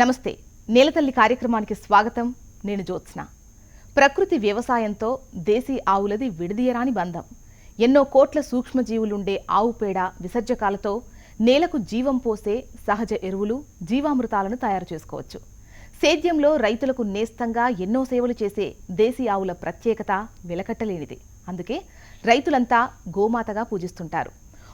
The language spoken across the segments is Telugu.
నమస్తే నేలతల్లి కార్యక్రమానికి స్వాగతం. నేను జ్యోత్స్న. ప్రకృతి వ్యవసాయంతో దేశీ ఆవులది విడదీయరాని బంధం. ఎన్నో కోట్ల సూక్ష్మజీవులుండే ఆవు పేడ విసర్జకాలతో నేలకు జీవం పోసే సహజ ఎరువులు జీవామృతాలను తయారు చేసుకోవచ్చు. సేద్యంలో రైతులకు నేస్తంగా ఎన్నో సేవలు చేసే దేశీ ఆవుల ప్రత్యేకత వెలకట్టలేనిది. అందుకే రైతులంతా గోమాతగా పూజిస్తుంటారు.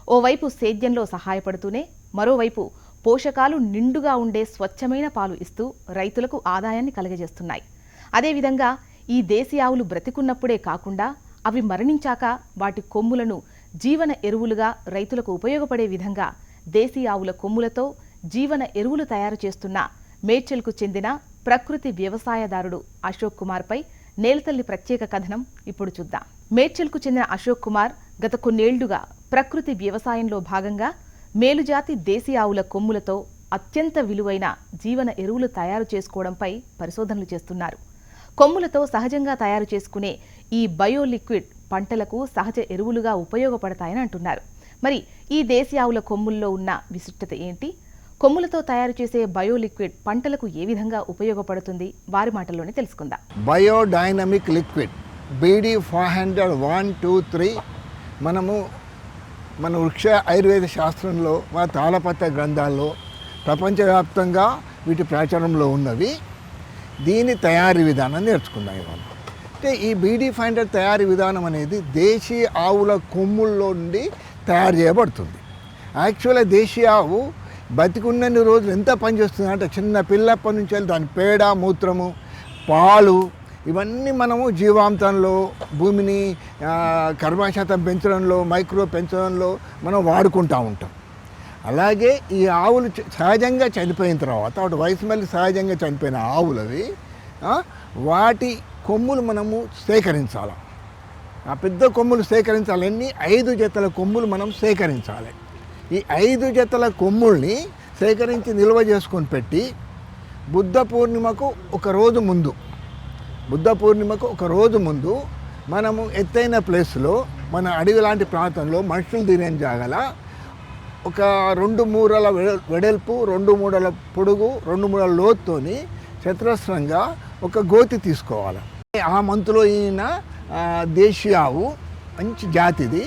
ఓవైపు సేద్యంలో సహాయపడుతూనే మరోవైపు పోషకాలు నిండుగా ఉండే స్వచ్ఛమైన పాలు ఇస్తూ రైతులకు ఆదాయాన్ని కలగజేస్తున్నాయి. అదేవిధంగా ఈ దేశీ ఆవులు బ్రతికున్నప్పుడే కాకుండా అవి మరణించాక వాటి కొమ్ములను జీవన ఎరువులుగా రైతులకు ఉపయోగపడే విధంగా దేశీ ఆవుల కొమ్ములతో జీవన ఎరువులు తయారు చేస్తున్న మేడ్చల్కు చెందిన ప్రకృతి వ్యవసాయదారుడు అశోక్ కుమార్పై నేలతల్లి ప్రత్యేక కథనం ఇప్పుడు చూద్దాం. మేడ్చల్కు చెందిన అశోక్ కుమార్ గత కొన్నేళ్ళుగా ప్రకృతి వ్యవసాయంలో భాగంగా మేలుజాతి దేశీ ఆవుల కొమ్ములతో అత్యంత విలువైన జీవన ఎరువులు తయారు చేసుకోవడంపై పరిశోధనలు చేస్తున్నారు. కొమ్ములతో సహజంగా తయారు చేసుకునే ఈ బయో లిక్విడ్ పంటలకు సహజ ఎరువులుగా ఉపయోగపడతాయని అంటున్నారు. మరి ఈ దేశీ ఆవుల కొమ్ముల్లో ఉన్న విశిష్టత ఏంటి? కొమ్ములతో తయారు చేసే బయోలిక్విడ్ పంటలకు ఏ విధంగా ఉపయోగపడుతుంది? వారి మాటల్లోనే తెలుసుకుందాం. Biodynamic liquid BD five hundred one two three మనము మన వృక్ష ఆయుర్వేద శాస్త్రంలో మన తాళపత్ర గ్రంథాల్లో ప్రపంచవ్యాప్తంగా వీటి ప్రాచారంలో ఉన్నవి. దీని తయారీ విధానం నేర్చుకుందాం ఇవాళ. అంటే ఈ బీడీ ఫైండర్ తయారీ విధానం అనేది దేశీ ఆవుల కొమ్ముల్లో నుండి తయారు చేయబడుతుంది. యాక్చువల్గా దేశీ ఆవు బతికున్నన్ని రోజులు ఎంత పనిచేస్తుంది అంటే చిన్న పిల్లప్పటి నుంచి వెళ్ళి దాని పేడ మూత్రము పాలు ఇవన్నీ మనము జీవాంతంలో భూమిని కర్మశాతం పెంచడంలో మైక్రో పెంచడంలో మనం వాడుకుంటూ ఉంటాం. అలాగే ఈ ఆవులు సహజంగా చనిపోయిన తర్వాత వాటి వయసు మళ్ళీ సహజంగా చనిపోయిన ఆవులవి అవి వాటి కొమ్ములు మనము సేకరించాలి. ఆ పెద్ద కొమ్ములు సేకరించాలన్నీ ఐదు జతల కొమ్ములు మనం సేకరించాలి. ఈ ఐదు జతల కొమ్ముల్ని సేకరించి నిల్వ చేసుకొని పెట్టి బుద్ధ పూర్ణిమకు ఒక రోజు ముందు బుద్ధ పూర్ణిమకు ఒక రోజు ముందు మనము ఎత్తైన ప్లేస్లో మన అడవి లాంటి ప్రాంతంలో మనుషులు తినే జాగల. ఒక రెండు మూరల వెడ- వెడల్పు రెండు మూడల పొడుగు రెండు మూడల లోతుతోని చతురస్రంగా ఒక గోతి తీసుకోవాలి. ఆ మంతులో ఈయన దేశీయావు ఆవు మంచి జాతిది.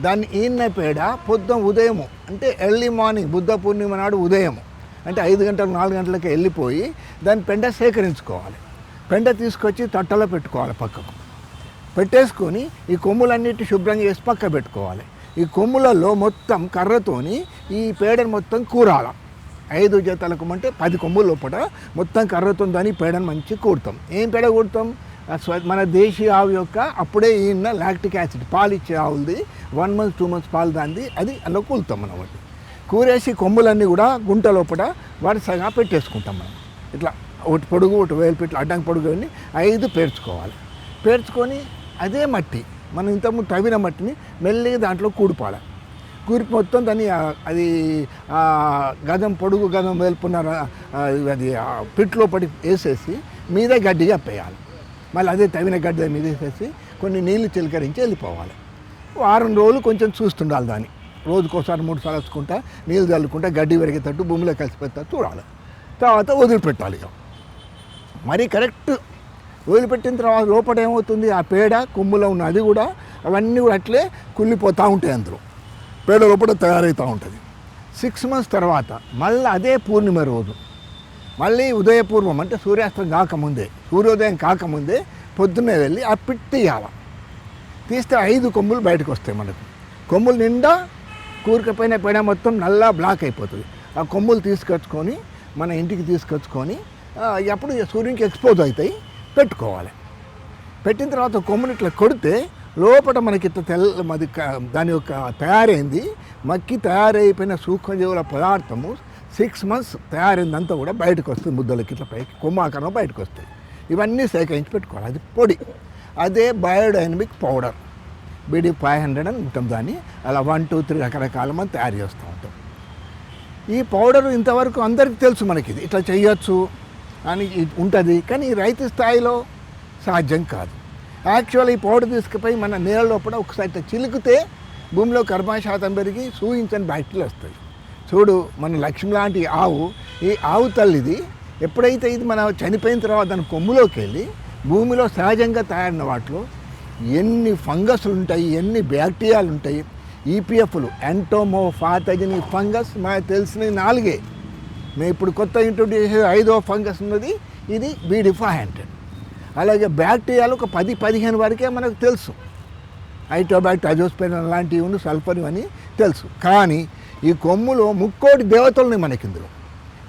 దాన్ని ఈయన పేడ పొద్దున ఉదయము అంటే ఎర్లీ మార్నింగ్ బుద్ధ పూర్ణిమ నాడు ఉదయము అంటే ఐదు గంటలకు నాలుగు గంటలకు వెళ్ళిపోయి దాని పెండ సేకరించుకోవాలి. పెండ తీసుకొచ్చి తట్టలో పెట్టుకోవాలి పక్కకు. పెట్టేసుకొని ఈ కొమ్ములన్నిటి శుభ్రంగా చేసి పక్క పెట్టుకోవాలి. ఈ కొమ్ములలో మొత్తం కర్రతోని ఈ పేడను మొత్తం కూరాల. ఐదు జతలకు అంటే పది కొమ్ముల లోపల మొత్తం కర్రతో దాని పేడను మంచి కూడతాం ఏం పేడ కూడతాం స్వ- మన దేశీయ ఆవు యొక్క అప్పుడే ఈయన లాక్టిక్ యాసిడ్ పాలు ఇచ్చే ఆవులది. వన్ మంత్ టూ మంత్స్ పాలు దాంది. అది అందులో కూలుతాం మనం వాటి కూరేసి కొమ్ములన్నీ కూడా గుంట లోపల వరుసగా పెట్టేసుకుంటాం మనం. ఇట్లా. ఒకటి పొడుగు ఒకటి వేలు అడ్డంకి పొడుగు అన్ని ఐదు పేర్చుకోవాలి. పేర్చుకొని అదే మట్టి మనం ఇంతకుముందు తవ్విన మట్టిని మెల్లిగా దాంట్లో కూడిపోవాలి. కూరి మొత్తం దాన్ని అది గదం పొడుగు గదం వేల్పున్న అది పిట్లో పడి వేసేసి మీద గడ్డి కప్పేయాలి. మళ్ళీ అదే తవిన గడ్డి మీద వేసేసి కొన్ని నీళ్ళు చిలకరించి వెళ్ళిపోవాలి. వారం రోజులు కొంచెం చూస్తుండాలి దాన్ని. రోజుకోసారి మూడు సార్లు వచ్చుకుంటా నీళ్ళు చల్లుకుంటా గడ్డి పెరిగేటట్టు భూమిలో కలిసిపోతా చూడాలి. తర్వాత వదిలిపెట్టాలి ఇక. మరి కరెక్ట్. వదిలిపెట్టిన తర్వాత లోపల ఏమవుతుంది? ఆ పేడ కొమ్ములో ఉన్న అది కూడా అవన్నీ కూడా అట్లే కుళ్ళిపోతూ ఉంటాయి అందులో. పేడ లోపల తయారవుతూ ఉంటుంది. సిక్స్ మంత్స్ తర్వాత మళ్ళీ అదే పూర్ణిమ రోజు. మళ్ళీ ఉదయపూర్వం అంటే సూర్యాస్తం కాకముందే సూర్యోదయం కాకముందే పొద్దున్నే వెళ్ళి ఆ పిట్ తీయాలి తీస్తే ఐదు కొమ్ములు బయటకు వస్తాయి మనకు. కొమ్ములు నిండా కూరికపోయిన పేడ మొత్తం నల్లా బ్లాక్ అయిపోతుంది. ఆ కొమ్ములు తీసుకొచ్చుకొని మన ఇంటికి తీసుకొచ్చుకొని ఎప్పుడు సూర్యునికి ఎక్స్పోజ్ అవుతాయి పెట్టుకోవాలి. పెట్టిన తర్వాత కొమ్మునిట్లా ఇట్లా కొడితే లోపల మనకి తెల్ల మది దాని యొక్క తయారైంది. మక్కి తయారైపోయిన సూక్ష్మజీవుల పదార్థము సిక్స్ మంత్స్ తయారైందంతా కూడా బయటకు వస్తుంది ముద్దలకి ఇట్లా పైకి కొమ్మాకరం బయటకు వస్తాయి. ఇవన్నీ సేకరించి పెట్టుకోవాలి. అది పొడి. అదే biodynamic powder. BD five hundred అని ఉంటాం దాన్ని. అలా వన్ టూ త్రీ రకరకాల మనం తయారు చేస్తూ ఉంటాం. ఈ పౌడర్ ఇంతవరకు అందరికీ తెలుసు మనకి ఇది. ఇట్లా చేయొచ్చు. అని ఉంటుంది. కానీ రైతు స్థాయిలో సాధ్యం కాదు. యాక్చువల్ ఈ పౌడర్ తీసుకుపోయి మన నేల లోపల ఒకసారి ఇట్లా చిలుకుతే భూమిలో కర్మశాతం పెరిగి సూయించని బ్యాక్టీరియా వస్తాయి. చూడు మన లక్ష్మి లాంటి ఆవు ఈ ఆవు తల్లిది ఎప్పుడైతే ఇది మనం చనిపోయిన తర్వాత దాని కొమ్ములోకి వెళ్ళి భూమిలో సహజంగా తయారైన వాటిలో ఎన్ని ఫంగస్లు ఉంటాయి ఎన్ని బ్యాక్టీరియాలు ఉంటాయి ఈపీఎఫ్లు ఎంటోమోఫాతజని ఫంగస్ మనకు తెలిసినవి నాలుగే. మేము ఇప్పుడు కొత్త ఇంట్రొడ్యూస్ చేసే ఐదో ఫంగస్ ఉన్నది. ఇది బీడి ఫైవ్ హండ్రెడ్ అలాగే బ్యాక్టీరియాలు ఒక పది పదిహేను వరకే మనకు తెలుసు. ఐటోబాక్ట్ అజోస్పెరిన్ లాంటివి ఉన్న సల్ఫర్ ఇవన్నీ తెలుసు. కానీ ఈ కొమ్ములో ముక్కోటి దేవతలని మనకి ఇందులో.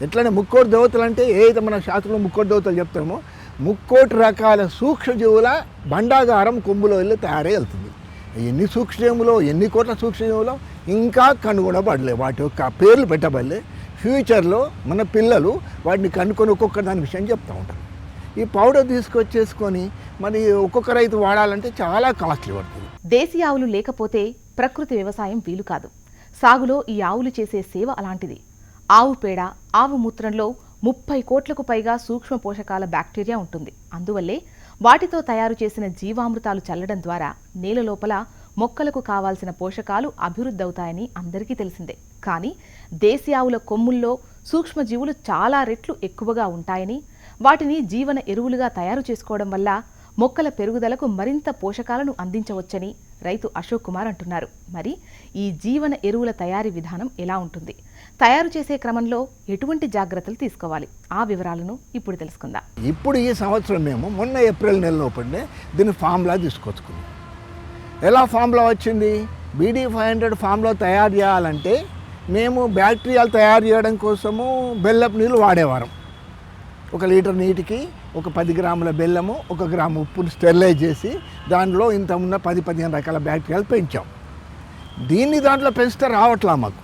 ఎట్లనే ముక్కోటి దేవతలు అంటే ఏదైతే మన శాస్త్రంలో ముక్కోటి దేవతలు చెప్తామో ముక్కోటి రకాల సూక్ష్మజీవుల బండాగారం కొమ్ములో వెళ్ళి తయారై వెళ్తుంది. ఎన్ని సూక్ష్మజీవులో ఎన్ని కోట్ల సూక్ష్మజీవులో ఇంకా కనుగొనబడలే. వాటి యొక్క పేర్లు పెట్టబడలే. ఫ్యూచర్లో మన పిల్లలు వాటిని కనుక్కొని ఒక్కొక్క దాని విషయం చెప్తూ ఉంటారు. ఈ పౌడర్ తీసుకొచ్చేసుకొని మరి ఒక్కొక్క రైతు వాడాలంటే చాలా కాస్ట్లీ పడుతుంది. దేశీ ఆవులు లేకపోతే ప్రకృతి వ్యవసాయం వీలు కాదు. సాగులో ఈ ఆవులు చేసే సేవ అలాంటిది. ఆవు పేడ ఆవు మూత్రంలో ముప్పై కోట్లకు పైగా సూక్ష్మ పోషకాల బ్యాక్టీరియా ఉంటుంది. అందువల్లే వాటితో తయారు చేసిన జీవామృతాలు చల్లడం ద్వారా నేల లోపల మొక్కలకు కావాల్సిన పోషకాలు అభివృద్ధి అవుతాయని అందరికీ తెలిసిందే. కానీ దేశీ ఆవుల కొమ్ముల్లో సూక్ష్మజీవులు చాలా రెట్లు ఎక్కువగా ఉంటాయని వాటిని జీవన ఎరువులుగా తయారు చేసుకోవడం వల్ల మొక్కల పెరుగుదలకు మరింత పోషకాలను అందించవచ్చని రైతు అశోక్ కుమార్ అంటున్నారు. మరి ఈ జీవన ఎరువుల తయారీ విధానం ఎలా ఉంటుంది? తయారు చేసే క్రమంలో ఎటువంటి జాగ్రత్తలు తీసుకోవాలి? ఆ వివరాలను ఇప్పుడు తెలుసుకుందాం. ఇప్పుడు ఈ సంవత్సరం మేము మొన్న ఏప్రిల్ నెల లోపలనే దీన్ని ఫామ్లా తీసుకొచ్చుకున్నాం. ఎలా ఫామ్లా వచ్చింది? బీడీ ఫైవ్ హండ్రెడ్ ఫామ్లో తయారు చేయాలంటే మేము బ్యాక్టీరియాలు తయారు చేయడం కోసము బెల్లపు నీళ్ళు వాడేవారం. ఒక లీటర్ నీటికి ఒక పది గ్రాముల బెల్లము ఒక గ్రాము ఉప్పును స్టెరిలైజ్ చేసి దానిలో ఇంత ఉన్న పది పదిహేను రకాల బ్యాక్టీరియాలు పెంచాం. దీన్ని దాంట్లో పెంచితే రావట్లా మాకు.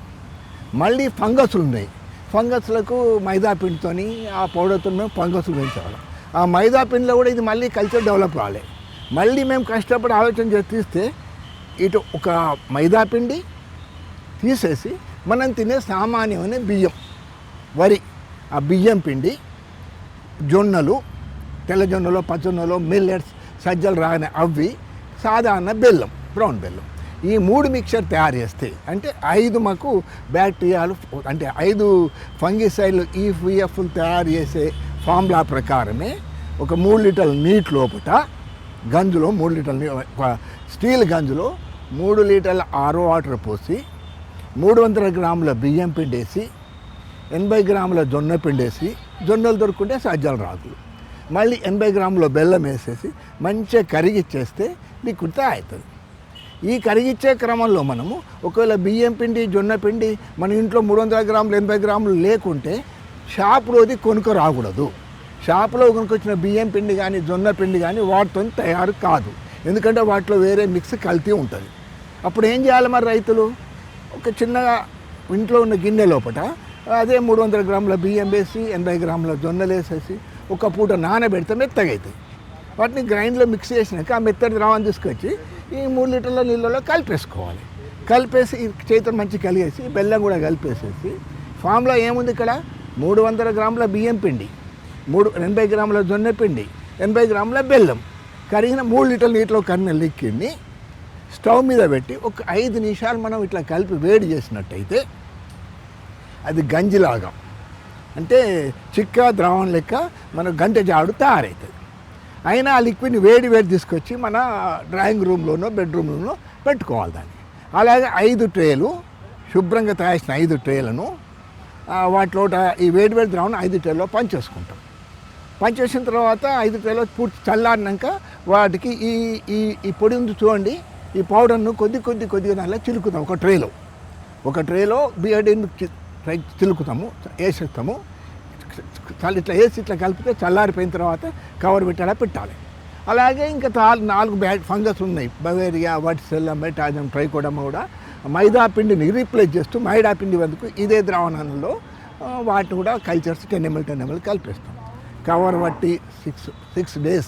మళ్ళీ ఫంగస్లు ఉన్నాయి. ఫంగస్లకు మైదా పిండితోని ఆ పౌడర్తో మేము ఫంగస్లు పెంచేవాళ్ళం. ఆ మైదా పిండిలో కూడా ఇది మళ్ళీ కల్చర్ డెవలప్ కావాలి మళ్ళీ మేము కష్టపడి ఆలోచన చేసి తీస్తే ఇటు ఒక మైదా పిండి తీసేసి మనం తినే సామాన్యమైన బియ్యం. వరి. ఆ బియ్యం పిండి జొన్నలు తెల్ల జొన్నలు పచ్చజొన్నలు మిల్లెట్స్ సజ్జలు రాని అవి సాధారణ బెల్లం బ్రౌన్ బెల్లం. ఈ మూడు మిక్చర్ తయారు చేస్తే అంటే ఐదు మాకు బ్యాక్టీరియాలు అంటే ఐదు ఫంగిసైడ్లు ఈ ఫిఎఫ్లు తయారు చేసే ఫార్ములా ప్రకారమే ఒక మూడు లీటర్ల నీటి లోపట గంజులో మూడు లీటర్ల స్టీల్ గంజులో మూడు లీటర్ల ఆరో వాటర్ పోసి మూడు వందల గ్రాముల బియ్యం పిండేసి ఎనభై గ్రాముల జొన్న పిండేసి జొన్నలు దొరుకుంటే సజ్జల రాదు. మళ్ళీ ఎనభై గ్రాముల బెల్లం వేసేసి మంచిగా కరిగిచ్చేస్తే మీకు అవుతుంది ఈ కరిగిచ్చే క్రమంలో మనము ఒకవేళ బియ్యం పిండి జొన్న పిండి మన ఇంట్లో మూడు వందల గ్రాములు ఎనభై గ్రాములు లేకుంటే షాపులోది కొనుక్కు రాకూడదు షాపులో కొనుక్కొచ్చిన బియ్యం పిండి కానీ జొన్న పిండి కానీ వాటితో తయారు కాదు. ఎందుకంటే వాటిలో వేరే మిక్స్ కల్తీ ఉంటుంది. అప్పుడు ఏం చేయాలి మరి రైతులు? ఒక చిన్నగా ఇంట్లో ఉన్న గిన్నె లోపట అదే మూడు వందల గ్రాముల బియ్యం వేసి ఎనభై గ్రాముల జొన్నలు వేసేసి ఒక పూట నానబెడితే మెత్తగా అవుతాయి వాటిని గ్రైండ్లో మిక్స్ చేసినాక ఆ మెత్తడి ద్రావాన్ని తీసుకొచ్చి ఈ మూడు లీటర్ల నీళ్ళలో కలిపేసుకోవాలి. కలిపేసి చేతులు మంచి కలిగేసి బెల్లం కూడా కలిపేసేసి ఫామ్లో ఏముంది ఇక్కడ? మూడు వందల గ్రాముల బియ్యం పిండి మూడు ఎనభై గ్రాముల జొన్న పిండి ఎనభై గ్రాముల బెల్లం. కరిగిన మూడు లీటర్ల నీటిలో కరిగిన లిక్విడ్ని స్టవ్ మీద పెట్టి ఒక ఐదు నిమిషాలు మనం ఇట్లా కలిపి వేడి చేసినట్టయితే అది గంజిలాగా. అంటే చిక్క ద్రావణం లెక్క మన గంట జాడు తయారవుతుంది. అయినా ఆ లిక్విడ్ని వేడి వేడి తీసుకొచ్చి మన డ్రాయింగ్ రూమ్లోనో బెడ్రూమ్లోనో పెట్టుకోవాలి దాన్ని. అలాగే ఐదు ట్రేలు శుభ్రంగా తయారు ఐదు ట్రేలను వాటిలో ఈ వేడి వేడి ద్రావణం ఐదు ట్రేలో పంచేసుకుంటాం పంచేసిన తర్వాత ఐదు ట్రేలో పూర్తి చల్లారినాక వాటికి ఈ ఈ ఈ పొడి ఉంది చూడండి. ఈ పౌడర్ను కొద్ది కొద్ది కొద్దిగా దానిలో చిలుకుతాం. ఒక ట్రేలో. ఒక ట్రేలో బియర్డీని చిలుకుతాము వేసేస్తాము. చాలా ఇట్లా వేసి ఇట్లా కలిపితే చల్లారిపోయిన తర్వాత కవర్ పెట్టాలా పెట్టాలి. అలాగే ఇంకా తా- నాలుగు బ్యాడ్ ఫంగస్ ఉన్నాయి. బవేరియా వట్సెల్ల మెటాజం ట్రైకోడమ్ కూడా మైదా పిండిని రీప్లేస్ చేస్తూ మైదా పిండి వరకు ఇదే ద్రావణంలో వాటి వాటిని కూడా cultures ten ML ten ML కలిపేస్తాం. Cover బట్టి six six days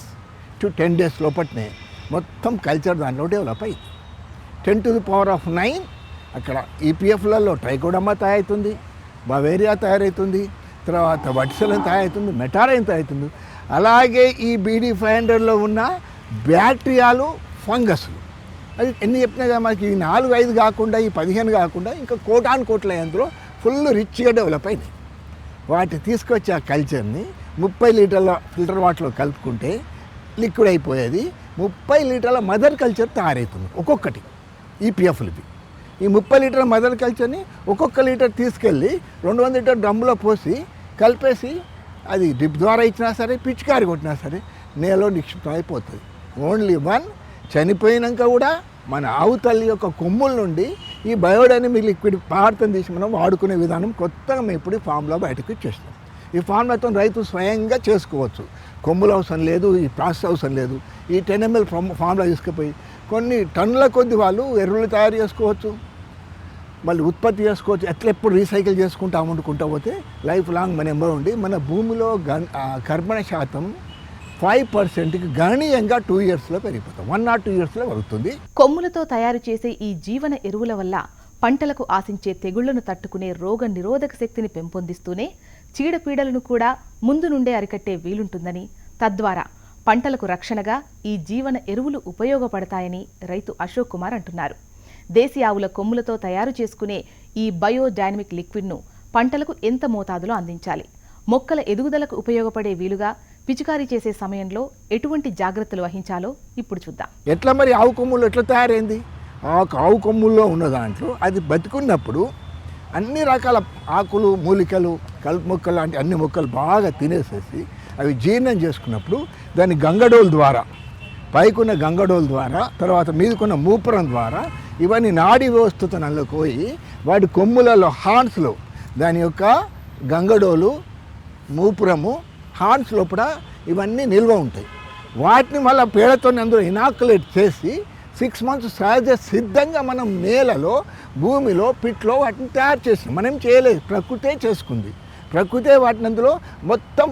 to ten days లోపట్నే మొత్తం కల్చర్ దాంట్లో డెవలప్ అయింది ten to the power of nine అక్కడ ఈపీఎఫ్లలో ట్రైకోడమ్మ తయారవుతుంది బవేరియా తయారవుతుంది తర్వాత వట్సలం తయారవుతుంది మెటారైన్ తయారవుతుంది అలాగే ఈ బీడీ ఫైవ్ హండ్రెడ్లో ఉన్న బ్యాక్టీరియాలు ఫంగస్లు. అది ఎన్ని చెప్పినా కదా మనకి ఈ నాలుగు ఐదు కాకుండా ఈ పదిహేను కాకుండా ఇంకా కోటాను కోట్ల అందులో ఫుల్ రిచ్గా డెవలప్ అయింది వాటి తీసుకొచ్చి ఆ కల్చర్ని ముప్పై లీటర్ల ఫిల్టర్ వాటర్లో కలుపుకుంటే లిక్విడ్ అయిపోయేది. ముప్పై లీటర్ల మదర్ కల్చర్ తయారవుతుంది ఒక్కొక్కటి. ఈపీఎఫ్లు ఇవి ఈ ముప్పై లీటర్ల మదర్ కల్చర్ని ఒక్కొక్క లీటర్ తీసుకెళ్ళి రెండు వందల లీటర్ డ్రమ్లో పోసి కలిపేసి అది డ్రిప్ ద్వారా ఇచ్చినా సరే పిచికారి కొట్టినా సరే నేలో నిక్షిప్తం అయిపోతుంది. Only one. చనిపోయినాక కూడా మన ఆవు తల్లి యొక్క కొమ్ముల నుండి ఈ బయోడైనమిక్ లిక్విడ్ పదార్థం తీసి మనం వాడుకునే విధానం కొత్తగా మేము ఇప్పుడు ఫామ్లో బయటకు ఇచ్చేస్తాం ఈ ఫార్ములాతో రైతు స్వయంగా చేసుకోవచ్చు. కొమ్ములు అవసరం లేదు ఈ ప్రాసెస్ అవసరం లేదు. ఈ టెన్ ఎంఎల్ ఫార్ములా తీసుకుపోయి కొన్ని టన్నుల కొద్ది వాళ్ళు ఎరువులు తయారు చేసుకోవచ్చు. మళ్ళీ ఉత్పత్తి చేసుకోవచ్చు. ఎట్లెప్పుడు రీసైకిల్ చేసుకుంటా వండుకుంటా పోతే లైఫ్ లాంగ్ మన ఎంబర్ ఉండి మన భూమిలో గన్ శాతం ఫైవ్ పర్సెంట్కి గణనీయంగా టూ ఇయర్స్లో పెరిగిపోతాం. వన్ నాట్ టూ ఇయర్స్లో పెరుగుతుంది కొమ్ములతో తయారు చేసే ఈ జీవన ఎరువుల వల్ల పంటలకు ఆశించే తెగుళ్ళను తట్టుకునే రోగ నిరోధక శక్తిని పెంపొందిస్తూనే చీడపీడలను కూడా ముందు నుండే అరికట్టే వీలుంటుందని తద్వారా పంటలకు రక్షణగా ఈ జీవన ఎరువులు ఉపయోగపడతాయని రైతు అశోక్ కుమార్ అంటున్నారు. దేశీ ఆవుల కొమ్ములతో తయారు చేసుకునే ఈ బయోడైనమిక్ లిక్విడ్ను పంటలకు ఎంత మోతాదులో అందించాలి? మొక్కల ఎదుగుదలకు ఉపయోగపడే వీలుగా పిచికారీ చేసే సమయంలో ఎటువంటి జాగ్రత్తలు వహించాలో ఇప్పుడు చూద్దాం. ఎట్లా మరి ఆవు కొమ్ములు ఎట్లా తయారైంది? ఆవు కొమ్ముల్లో ఉన్న దాంట్లో అది బతికున్నప్పుడు అన్ని రకాల ఆకులు మూలికలు కలుపు మొక్కలు లాంటి అన్ని మొక్కలు బాగా తినేసేసి అవి జీర్ణం చేసుకున్నప్పుడు దాన్ని గంగడోల్ ద్వారా పైకున్న గంగడోల్ ద్వారా తర్వాత మీదకున్న మూపురం ద్వారా ఇవన్నీ నాడీ వ్యవస్థతో నల్లకోయి వాటి కొమ్ములలో హార్న్స్లో దాని యొక్క గంగడోలు మూపురము హార్న్స్ లోపల ఇవన్నీ నిల్వ ఉంటాయి. వాటిని మళ్ళీ పేడతో అందులో ఇనాకులేట్ చేసి సిక్స్ మంత్స్ సహజ సిద్ధంగా మనం నేలలో భూమిలో పిట్లో వాటిని తయారు చేసి మనం చేయలేదు. ప్రకృతే చేసుకుంది. ప్రకృతే వాటిని అందులో మొత్తం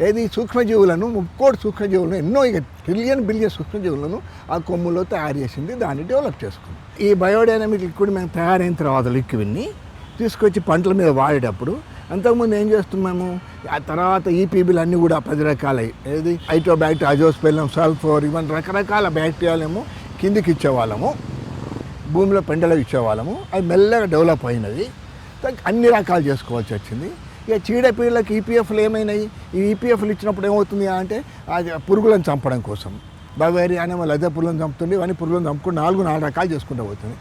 ఏది సూక్ష్మజీవులను ముక్కోటి సూక్ష్మజీవులను ఎన్నో ఇక ట్రిలియన్ బిలియన్ సూక్ష్మజీవులను ఆ కొమ్ములో తయారు చేసింది. దాన్ని డెవలప్ చేసుకుంది. ఈ బయోడైనమిక్ లిక్విడ్ మేము తయారైన తర్వాత లిక్విడ్ని తీసుకొచ్చి పంటల మీద వాడేటప్పుడు అంతకుముందు ఏం చేస్తున్నాము ఆ తర్వాత ఈపీబీలు అన్నీ కూడా పది రకాలయ్యి ఏది? ఐటోబ్యాక్ట్ అజోస్పెల్లం సల్ఫోర్ ఇవన్నీ రకరకాల బ్యాక్టీరియాలేమో కిందికి ఇచ్చేవాళ్ళము. భూమిలో పెండలకు ఇచ్చేవాళ్ళము. అది మెల్లగా డెవలప్ అయినది దానికి అన్ని రకాలు చేసుకోవాల్సి వచ్చింది. ఇక చీడపీడలకు ఈపీఎఫ్లు ఏమైనాయి? ఈ ఈపీఎఫ్లు ఇచ్చినప్పుడు ఏమవుతుంది అంటే అది పురుగులను చంపడం కోసం. బవేరియా అనే వాళ్ళు అదే పురుగులను చంపుతుంది ఇవన్నీ పురుగులను చంపుకుని నాలుగు నాలుగు రకాలు చేసుకుంటూ పోతుంది.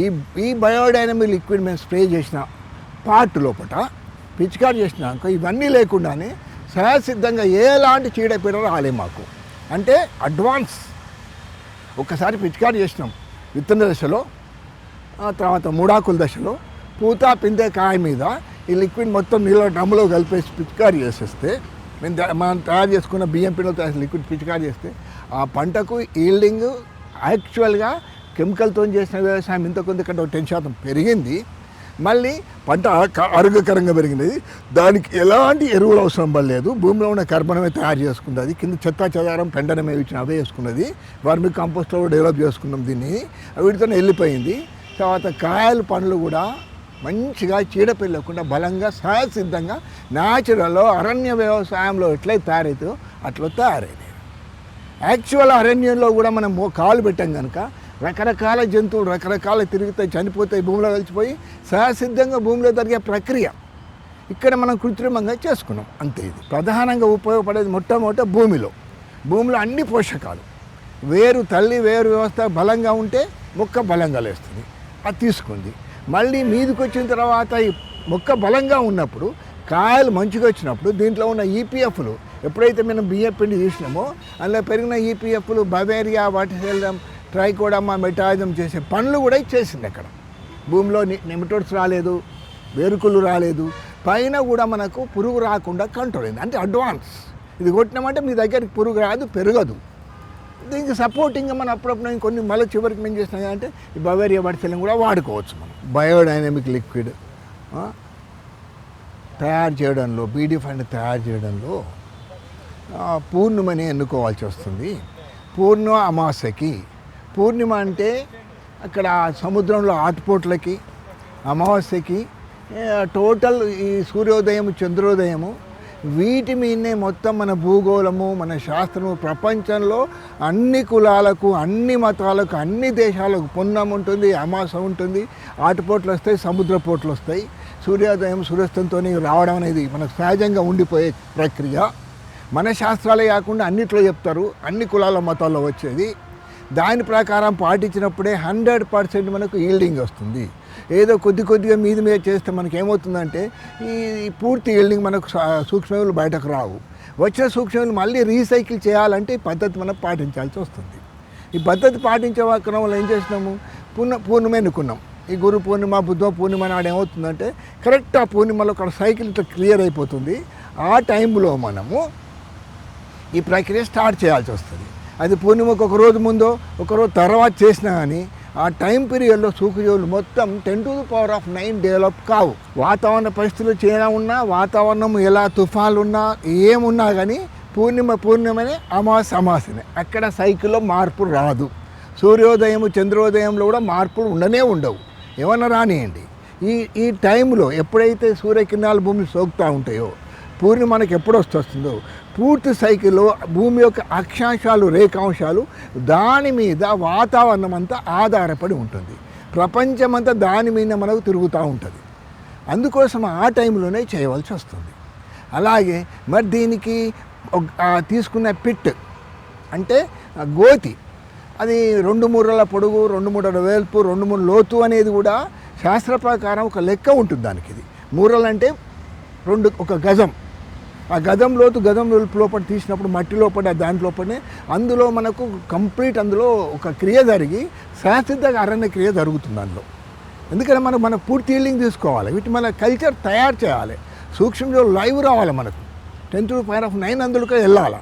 ఈ ఈ బయోడైనమిక్ లిక్విడ్ మేము స్ప్రే చేసిన పార్ట్ లోపల పిచికారి చేసినాక ఇవన్నీ లేకుండానే సహసిద్ధంగా ఎలాంటి చీడపీడ రాలే మాకు. అంటే అడ్వాన్స్. ఒక్కసారి పిచికారి చేసినాం. విత్తన దశలో ఆ తర్వాత మూడాకుల దశలో పూత పిందె కాయ మీద ఈ లిక్విడ్ మొత్తం నీళ్ళ డ్రమ్లో కలిపేసి పిచికారి చేసేస్తే మేము మనం తయారు చేసుకున్న బియ్యం పిండిలో తయారు లిక్విడ్ పిచికారి చేస్తే ఆ పంటకు ఈల్డింగ్ యాక్చువల్గా కెమికల్తో చేసిన వ్యవసాయం ఇంత కొంత కంటే ఒక టెన్ శాతం పెరిగింది. మళ్ళీ పంట ఆరోగ్యకరంగా పెరిగినది. దానికి ఎలాంటి ఎరువులు అవసరం పడలేదు. భూమిలో ఉన్న కర్బనమే తయారు చేసుకున్నది కింద చెత్త చెదారం పెండనమే ఇచ్చిన అవే వేసుకున్నది వర్మి కంపోస్ట్లో డెవలప్ చేసుకున్నాం దీన్ని. వీటితో వెళ్ళిపోయింది. తర్వాత కాయలు పండ్లు కూడా మంచిగా చీడపిల్లకుండా బలంగా సహసిద్ధంగా న్యాచురల్లో అరణ్య వ్యవసాయంలో ఎట్లయితే తయారైతుందో అట్లా తయారైంది యాక్చువల్ అరణ్యంలో కూడా మనం కాలు పెట్టాం కనుక రకరకాల జంతువులు రకరకాల తిరుగుతాయి చనిపోతాయి భూమిలో కలిసిపోయి సహసిద్ధంగా భూమిలో జరిగే ప్రక్రియ. ఇక్కడ మనం కృత్రిమంగా చేసుకున్నాం. అంతే ఇది. ప్రధానంగా ఉపయోగపడేది మొట్టమొదట భూమిలో. భూమిలో అన్ని పోషకాలు. వేరు తల్లి వేరు వ్యవస్థ బలంగా ఉంటే మొక్క బలంగా లేస్తుంది. అది తీసుకుంది. మళ్ళీ మీదకి వచ్చిన తర్వాత ఈ మొక్క బలంగా ఉన్నప్పుడు కాయలు మంచిగా వచ్చినప్పుడు దీంట్లో ఉన్న ఈపీఎఫ్లు ఎప్పుడైతే మనం బియ్యం పిండి తీసినామో అందులో పెరిగిన ఈపీఎఫ్లు బవేరియా వాటిసెల్లం ట్రైకోడమా మెటాయిజం చేసే పనులు కూడా ఇచ్చేసింది అక్కడ. భూమిలో నెమిటోడ్స్ రాలేదు వేరుకులు రాలేదు పైన కూడా మనకు పురుగు రాకుండా కంట్రోల్ అయింది. అంటే అడ్వాన్స్ ఇది కొట్టినామంటే మీ దగ్గరికి పురుగు రాదు పెరగదు. దీనికి సపోర్టింగ్గా మనం అప్పుడప్పుడు కొన్ని మళ్ళీ చివరికి మేము చేసినాం అంటే ఈ బవేరియా వాటిసెల్లం కూడా వాడుకోవచ్చు మనం. బయోడైనమిక్ లిక్విడ్ తయారు చేయడంలో బీడీ ఫండ్ తయారు చేయడంలో పూర్ణిమని ఎన్నుకోవాల్సి వస్తుంది. పూర్ణ అమావాస్యకి పూర్ణిమ అంటే అక్కడ సముద్రంలో ఆటుపోట్లకి అమావాస్యకి టోటల్ ఈ సూర్యోదయం చంద్రోదయము వీటి మీదనే మొత్తం మన భూగోళము మన శాస్త్రము ప్రపంచంలో అన్ని కులాలకు అన్ని మతాలకు అన్ని దేశాలకు పున్నం ఉంటుంది అమాస ఉంటుంది ఆటుపోట్లు వస్తాయి సముద్ర పోట్లు వస్తాయి. సూర్యోదయం సూర్యాస్తంతో రావడం అనేది మనకు సహజంగా ఉండిపోయే ప్రక్రియ. మన శాస్త్రాలే కాకుండా అన్నిట్లో చెప్తారు అన్ని కులాల మతాల్లో వచ్చేది. దాని ప్రకారం పాటించినప్పుడే హండ్రెడ్ పర్సెంట్ మనకు ఈల్డింగ్ వస్తుంది. ఏదో కొద్ది కొద్దిగా మీద మీద చేస్తే మనకి ఏమవుతుందంటే ఈ పూర్తి ఈల్డింగ్ మనకు సా- బయటకు రావు. వచ్చిన సూక్ష్మజీవులు మళ్ళీ రీసైకిల్ చేయాలంటే ఈ పద్ధతి మనం పాటించాల్సి వస్తుంది. ఈ పద్ధతి పాటించే వాళ్ళు ఏం చేసినాము? పూర్ణ పూర్ణిమ ఎన్నుకున్నాం. ఈ గురు పూర్ణిమ బుద్ధ పూర్ణిమ నాడు ఏమవుతుందంటే కరెక్ట్ ఆ పూర్ణిమలో ఒక సైకిల్ ఇట్లా క్లియర్ అయిపోతుంది. ఆ టైంలో మనము ఈ ప్రక్రియ స్టార్ట్ చేయాల్సి వస్తుంది. అది పూర్ణిమకు ఒక రోజు ముందో ఒకరోజు తర్వాత చేసినా కానీ ఆ టైం పీరియడ్లో సూకుజీవులు మొత్తం ten to the power of nine develop కావు. వాతావరణ పరిస్థితులు చేనా ఉన్నా వాతావరణం ఎలా తుఫాన్లు ఉన్నా ఏమున్నా కానీ పూర్ణిమ పూర్ణిమనే అమాస అమాసనే అక్కడ సైకిల్లో మార్పు రాదు. సూర్యోదయం చంద్రోదయంలో కూడా మార్పులు ఉండనే ఉండవు. ఏమన్నా రానియండి. ఈ ఈ టైంలో ఎప్పుడైతే సూర్యకిరణాలు భూమి సోకుతూ ఉంటాయో పూర్ణిమ మనకి ఎప్పుడు వస్తుందో పూర్తి సైకిల్లో భూమి యొక్క అక్షాంశాలు రేఖాంశాలు దాని మీద వాతావరణం అంతా ఆధారపడి ఉంటుంది. ప్రపంచమంతా దాని మీద మనకు తిరుగుతూ ఉంటుంది. అందుకోసం ఆ టైంలోనే చేయవలసి వస్తుంది. అలాగే మరి దీనికి ఒక- తీసుకున్న పిట్ అంటే గోతి అది రెండు మూరల పొడుగు రెండు మూడల వేల్పు రెండు మూడు లోతు అనేది కూడా శాస్త్ర ప్రకారం ఒక లెక్క ఉంటుంది దానికి ఇది. మూరలు అంటే రెండు ఒక గజం. ఆ గదం లోతు గదం లోపల తీసినప్పుడు మట్టి లోపల దాని లోపలనే అందులో మనకు కంప్లీట్ అందులో ఒక క్రియ జరిగి శాశ్వత అరణ్య క్రియ జరుగుతుంది అందులో. ఎందుకంటే మనం మన పూర్తి హీలింగ్ తీసుకోవాలి. వీటి మన కల్చర్ తయారు చేయాలి. సూక్ష్మంలో లైవ్ రావాలి మనకు. టెన్త్ పైన ఆఫ్ నైన్ అందులోకి వెళ్ళాలి.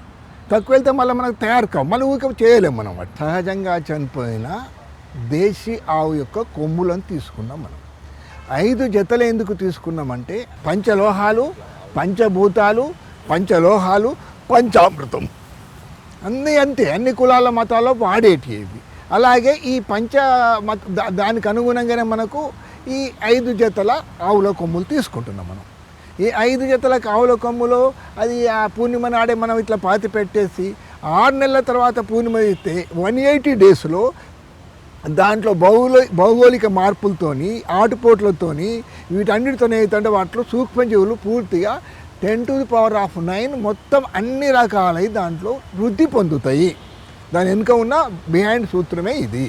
తక్కువ వెళ్తే మళ్ళీ మనకు తయారు కావు. మళ్ళీ ఊరికే చేయలేము మనం సహజంగా చనిపోయిన దేశీ ఆవు యొక్క కొమ్ములను తీసుకున్నాం మనం. ఐదు జతలు ఎందుకు తీసుకున్నామంటే పంచలోహాలు పంచభూతాలు పంచలోహాలు పంచామృతం. అన్నీ అంతే అన్ని కులాల మతాల్లో వాడేటివి అలాగే ఈ పంచ మత దానికి అనుగుణంగానే మనకు ఈ ఐదు జతల ఆవుల కొమ్ములు తీసుకుంటున్నాం మనం. ఈ ఐదు జతల ఆవుల కొమ్ములో అది ఆ పూర్ణిమ నాడే మనం ఇట్లా పాతి పెట్టేసి ఆరు నెలల తర్వాత పూర్ణిమ ఇస్తే వన్ ఎయిటీ డేస్లో దాంట్లో భౌగోళ భౌగోళిక మార్పులతోని ఆటుపోట్లతోని వీటన్నిటితో ఏంటంటే వాటిలో సూక్ష్మజీవులు పూర్తిగా ten to the power of nine మొత్తం అన్ని రకాలై దాంట్లో వృద్ధి పొందుతాయి. దాని వెనుక ఉన్న బిహైండ్ సూత్రమే ఇది.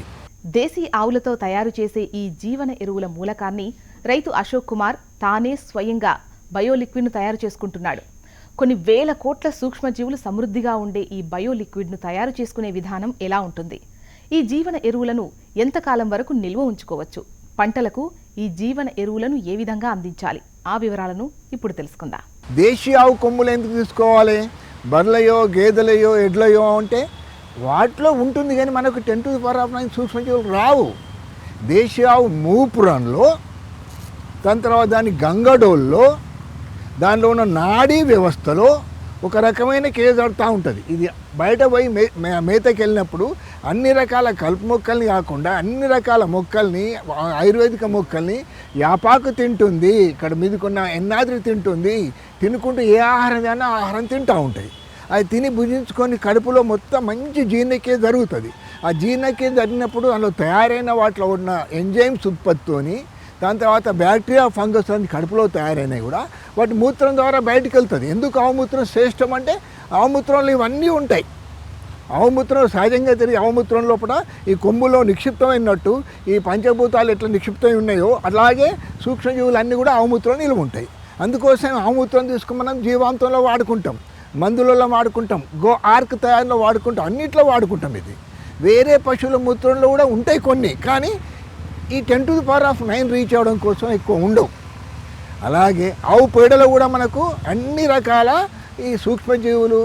దేశీ ఆవులతో తయారు చేసే ఈ జీవన ఎరువుల మూలకాన్ని రైతు అశోక్ కుమార్ తానే స్వయంగా బయోలిక్విడ్ను తయారు చేసుకుంటున్నాడు. కొన్ని వేల కోట్ల సూక్ష్మజీవులు సమృద్ధిగా ఉండే ఈ బయోలిక్విడ్ను తయారు చేసుకునే విధానం ఎలా ఉంటుంది? ఈ జీవన ఎరువులను ఎంతకాలం వరకు నిల్వ ఉంచుకోవచ్చు? పంటలకు ఈ జీవన ఎరువులను ఏ విధంగా అందించాలి? ఆ వివరాలను ఇప్పుడు తెలుసుకుందాం. దేశీయ ఆవు కొమ్ములు ఎందుకు తీసుకోవాలి? బర్రెలయో గేదెలయో ఎడ్లయో అంటే వాటిలో ఉంటుంది కానీ మనకు ten to power of nine సూక్ష్మజీవులు రావు. దేశీయ ఆవు మూపురంలో దాని తర్వాత దాని గంగడోల్లో దానిలో ఉన్న నాడీ వ్యవస్థలో ఒక రకమైన కేజ్ ఆడుతూ ఉంటుంది. ఇది బయట పోయి మే మే- మేతకి వెళ్ళినప్పుడు అన్ని రకాల కలుపు మొక్కల్ని కాకుండా అన్ని రకాల మొక్కల్ని ఆయుర్వేదిక మొక్కల్ని యాపాకు తింటుంది. ఇక్కడ మీదకున్న ఎన్నాద్రి తింటుంది. తినుకుంటూ ఏ ఆహారం తిన్నా ఆహారం తింటూ ఉంటాయి. అది తిని భుజించుకొని కడుపులో మొత్తం మంచి జీర్ణక్రియ జరుగుతుంది. ఆ జీర్ణక్రియ జరిగినప్పుడు అందులో తయారైన వాటిలో ఉన్న ఎంజైమ్స్ ఉత్పత్తితోని దాని తర్వాత బ్యాక్టీరియా ఫంగస్ అని కడుపులో తయారైనవి కూడా. వాటి మూత్రం ద్వారా బయటకు వెళ్తుంది ఎందుకు ఆవుమూత్రం శ్రేష్టం అంటే ఆవుమూత్రంలో ఇవన్నీ ఉంటాయి. ఆవుమూత్రం సహజంగా తిరిగి ఆవుమూత్రం లోపల ఈ కొమ్ములో నిక్షిప్తమైనట్టు ఈ పంచభూతాలు ఎట్లా నిక్షిప్తమై ఉన్నాయో అలాగే సూక్ష్మజీవులు అన్నీ కూడా ఆవుమూత్రం నిలువ ఉంటాయి. అందుకోసం ఆవుమూత్రం తీసుకుని మనం జీవాంతంలో వాడుకుంటాం. మందులలో వాడుకుంటాం. గో ఆర్క్ తయారీలో వాడుకుంటాం. అన్నిట్లో వాడుకుంటాం ఇది. వేరే పశువుల మూత్రంలో కూడా ఉంటాయి కొన్ని. కానీ ఈ ten to the power of nine reach అవ్వడం కోసం ఎక్కువ ఉండవు. అలాగే ఆవు పేడలో కూడా మనకు అన్ని రకాల ఈ సూక్ష్మజీవులు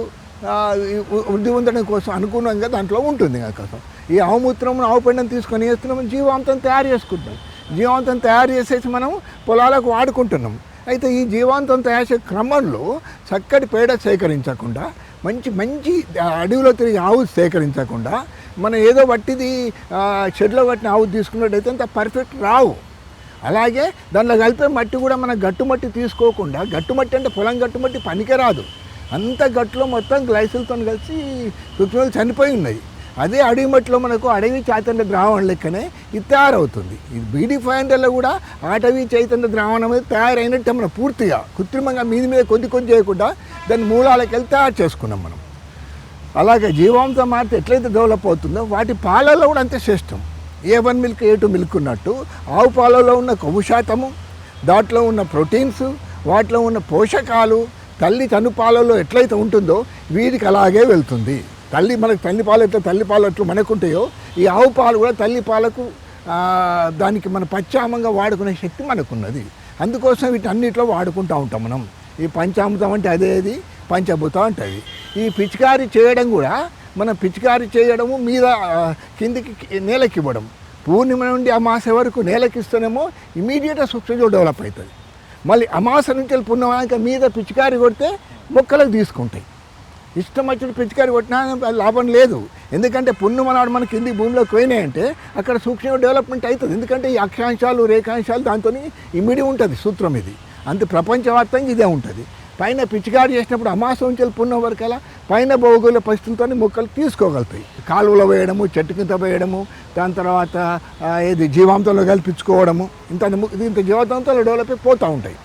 వృద్ధి పొందడం కోసం అనుగుణంగా దాంట్లో ఉంటుంది ఆ కోసం ఈ ఆవుమూత్రం ఆవు పెండను తీసుకొని వేస్తున్నాం జీవాంతం తయారు చేసుకుంటాం. జీవాంతం తయారు చేసేసి మనం పొలాలకు వాడుకుంటున్నాం. అయితే ఈ జీవాంతం తయారు చేసే క్రమంలో చక్కటి పేడ సేకరించకుండా మంచి మంచి అడవిలో తిరిగి ఆవు సేకరించకుండా మనం ఏదో పట్టిది షెడ్లో పట్టిన ఆవు తీసుకున్నట్టయితే అంత పర్ఫెక్ట్ రావు. అలాగే దానిలో కలిపే మట్టి కూడా మనం గట్టుమట్టి తీసుకోకుండా గట్టుమట్టి అంటే పొలం గట్టుమట్టి పనికిరాదు. అంత గట్టులో మొత్తం గ్లైసిల్తో కలిసి సూక్ష్మాలు చనిపోయి ఉన్నాయి. అదే అడవి మట్టిలో మనకు అడవి చైతన్య ద్రావణం లెక్కనే ఇది తయారవుతుంది. ఇది బీడీ ఫైవ్ హండ్రెడ్లో కూడా అటవీ చైతన్య ద్రావణం అనేది తయారైనట్టు మనం పూర్తిగా కృత్రిమంగా మీది మీద కొద్ది కొద్ది చేయకుండా దాని మూలాలకి వెళ్ళి తయారు చేసుకున్నాం మనం. అలాగే జీవాంశం మారితే ఎట్లయితే డెవలప్ అవుతుందో వాటి పాలలో కూడా అంతే శ్రేష్టం. A one milk A two milk ఉన్నట్టు ఆవు పాలలో ఉన్న కొవ్వు శాతము దాంట్లో ఉన్న ప్రోటీన్స్ వాటిలో ఉన్న పోషకాలు తల్లి తను పాలలో ఎట్లయితే ఉంటుందో వీరికి అలాగే వెళ్తుంది. తల్లి మనకు తల్లి పాలు ఎట్లా తల్లి పాలు ఎట్లా మనకు ఉంటాయో ఈ ఆవు పాలు కూడా తల్లి పాలకు దానికి మన పచ్చామంగా వాడుకునే శక్తి మనకున్నది. అందుకోసం వీటన్నిటిలో వాడుకుంటూ ఉంటాం మనం. ఈ పంచామృతం అంటే అదేది పంచభూతం అంటది ఈ పిచికారి చేయడం కూడా మనం పిచికారి చేయడము మీద కిందికి నేలకి ఇవ్వడం. పూర్ణిమ నుండి అమాస వరకు నేలకి ఇస్తేనేమో ఇమీడియట్గా సూక్ష్మజీవులు డెవలప్ అవుతుంది. మళ్ళీ అమాస నుంచి వెళ్ళి మీద పిచికారి కొడితే మొక్కలకు తీసుకుంటాయి. ఇష్టం వచ్చిన పిచికారి కొట్టినా లాభం లేదు. ఎందుకంటే పుణ్యం నాడు మన కింది భూమిలోకి పోయినాయంటే అక్కడ సూక్ష్మ డెవలప్మెంట్ అవుతుంది. ఎందుకంటే ఈ అక్షాంశాలు రేఖాంశాలు దాంతో ఇమిడి ఉంటుంది సూత్రం ఇది. అంతే ప్రపంచవ్యాప్తంగా ఇదే ఉంటుంది. పైన పిచికారి చేసినప్పుడు అమాసం నుంచి వెళ్ళి వరకు అలా పైన భౌగోళిక పరిస్థితులతో మొక్కలు తీసుకోగలుగుతాయి. కాలువలో వేయడము చెట్టు కింద వేయడము దాని తర్వాత ఏది జీవాంతంలో కల్పించుకోవడము ఇంత ఇంత జీవాంతంలో డెవలప్ అయిపోతూ ఉంటాయి.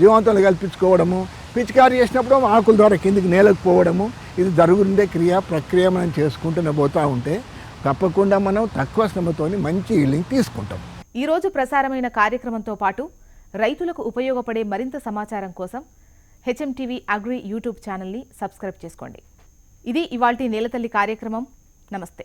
జీవాంతంలో కల్పించుకోవడము పిచికారి చేసినప్పుడు ఆకుల ద్వారా కిందికి నేలకు పోవడము ఇది జరుగుతుండే క్రియ ప్రక్రియ మనం చేసుకుంటూనే పోతూ ఉంటే తప్పకుండా మనం తక్కువ శ్రమతోని మంచి ఈల్డింగ్ తీసుకుంటాం ఈరోజు ప్రసారమైన కార్యక్రమంతో పాటు రైతులకు ఉపయోగపడే మరింత సమాచారం కోసం హెచ్ఎంటీవీ అగ్రి యూట్యూబ్ ఛానల్ని సబ్స్క్రైబ్ చేసుకోండి. ఇది ఇవాల్టి నేలతల్లి కార్యక్రమం. నమస్తే.